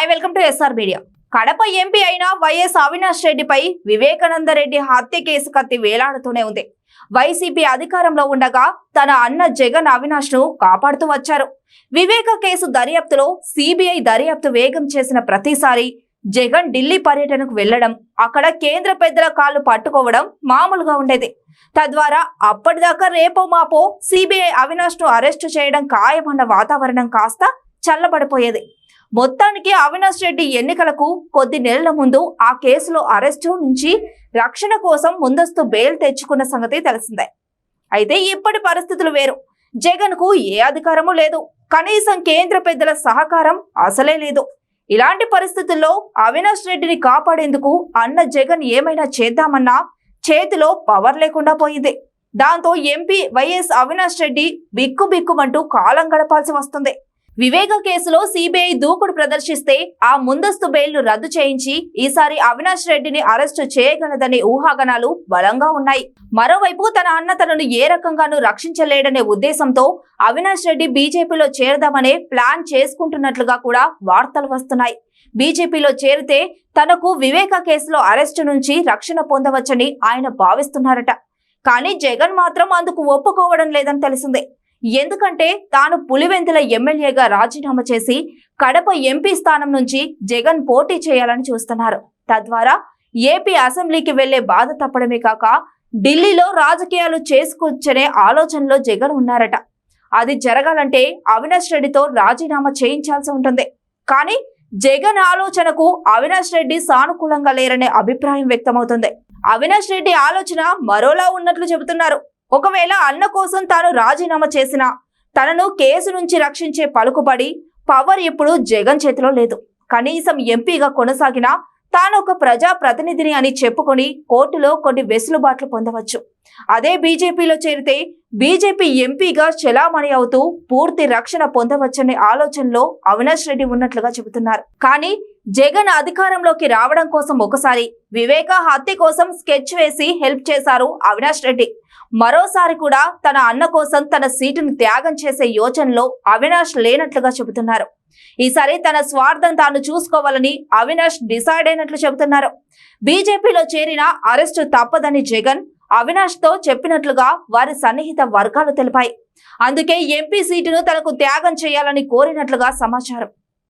Hi welcome to SR media Kadapa MP అయిన YS Avinash రెడ్డిపై వివేకానంద రెడ్డి హత్య కేసు కత్తి వేలాడుతూనే ఉంది. వైసీపీ అధికారంలో ఉండగా తన అన్న జగన్ అవినాష్ను కాపాడుతూ వచ్చారు. వివేక కేసు దర్యాప్తులో సిబిఐ దర్యాప్తు వేగం చేసిన ప్రతిసారి జగన్ ఢిల్లీ పర్యటనకు వెళ్ళడం అక్కడ కేంద్ర పెద్దల కాళ్ళు పట్టుకోవడం మామూలుగా ఉండేది. తద్వారా అప్పటిదాకా రేపో మాపో సిబిఐ అవినాష్ను అరెస్టు చేయడం ఖాయమన్న వాతావరణం కాస్త చల్లబడిపోయేది. మొత్తానికి అవినాష్ రెడ్డి ఎన్నికలకు కొద్ది నెలల ముందు ఆ కేసులో అరెస్టు నుంచి రక్షణ కోసం ముందస్తు బెయిల్ తెచ్చుకున్న సంగతి తెలిసిందే. అయితే ఇప్పటి పరిస్థితులు వేరు. జగన్కు ఏ అధికారము లేదు. కనీసం కేంద్ర పెద్దల సహకారం అసలే లేదు. ఇలాంటి పరిస్థితుల్లో అవినాష్ రెడ్డిని కాపాడేందుకు అన్న జగన్ ఏమైనా చేద్దామన్నా చేతిలో పవర్ లేకుండా పోయింది. దాంతో ఎంపీ వైఎస్ అవినాష్ రెడ్డి బిక్కు బిక్కుమంటూ కాలం గడపాల్సి వస్తుంది. వివేక కేసులో సిబిఐ దూకుడు ప్రదర్శిస్తే ఆ ముందస్తు బెయిల్ను రద్దు చేయించి ఈసారి అవినాష్ రెడ్డిని అరెస్టు చేయగలదనే ఊహాగణాలు బలంగా ఉన్నాయి. మరోవైపు తన అన్న తనను ఏ రకంగానూ రక్షించలేడనే ఉద్దేశంతో అవినాష్ రెడ్డి బీజేపీలో చేరదామనే ప్లాన్ చేసుకుంటున్నట్లుగా కూడా వార్తలు వస్తున్నాయి. బీజేపీలో చేరితే తనకు వివేక కేసులో అరెస్టు నుంచి రక్షణ పొందవచ్చని ఆయన భావిస్తున్నారట. కానీ జగన్ మాత్రం అందుకు ఒప్పుకోవడం లేదని తెలిసిందే. ఎందుకంటే తాను పులివెందుల ఎమ్మెల్యేగా రాజీనామా చేసి కడప ఎంపీ స్థానం నుంచి జగన్ పోటీ చేయాలని చూస్తున్నారు. తద్వారా ఏపీ అసెంబ్లీకి వెళ్ళే బాధ తప్పడమే కాక ఢిల్లీలో రాజకీయాలు చేసుకొచ్చనే ఆలోచనలో జగన్ ఉన్నారట. అది జరగాలంటే అవినాష్ రెడ్డితో రాజీనామా చేయించాల్సి ఉంటుంది. కానీ జగన్ ఆలోచనకు అవినాష్ రెడ్డి సానుకూలంగా లేరనే అభిప్రాయం వ్యక్తమవుతుంది. అవినాష్ రెడ్డి ఆలోచన మరోలా ఉన్నట్లు చెబుతున్నారు. ఒకవేళ అన్న కోసం తాను రాజీనామా చేసినా తనను కేసు నుంచి రక్షించే పలుకుబడి పవర్ ఇప్పుడు జగన్ చేతిలో లేదు. కనీసం ఎంపీగా కొనసాగినా తాను ఒక ప్రజా ప్రతినిధిని అని చెప్పుకొని కోర్టులో కొన్ని వెసులుబాట్లు పొందవచ్చు. అదే బీజేపీలో చేరితే బీజేపీ ఎంపీగా చెలామణి అవుతూ పూర్తి రక్షణ పొందవచ్చనే ఆలోచనలో అవినాష్ రెడ్డి ఉన్నట్లుగా చెబుతున్నారు. కానీ జగన్ అధికారంలోకి రావడం కోసం ఒకసారి వివేక హత్య కోసం స్కెచ్ వేసి హెల్ప్ చేశారు అవినాష్ రెడ్డి. మరోసారి కూడా తన అన్న కోసం తన సీటును త్యాగం చేసే యోచనలో అవినాష్ లేనట్లుగా చెబుతున్నారు. ఈసారి తన స్వార్థం తాను చూసుకోవాలని అవినాష్ డిసైడ్ అయినట్లు చెబుతున్నారు. బీజేపీలో చేరిన అరెస్టు తప్పదని జగన్ అవినాష్తో చెప్పినట్లుగా వారి సన్నిహిత వర్గాలు తెలిపాయి. అందుకే ఎంపీ సీటును తనకు త్యాగం చేయాలని కోరినట్లుగా సమాచారం.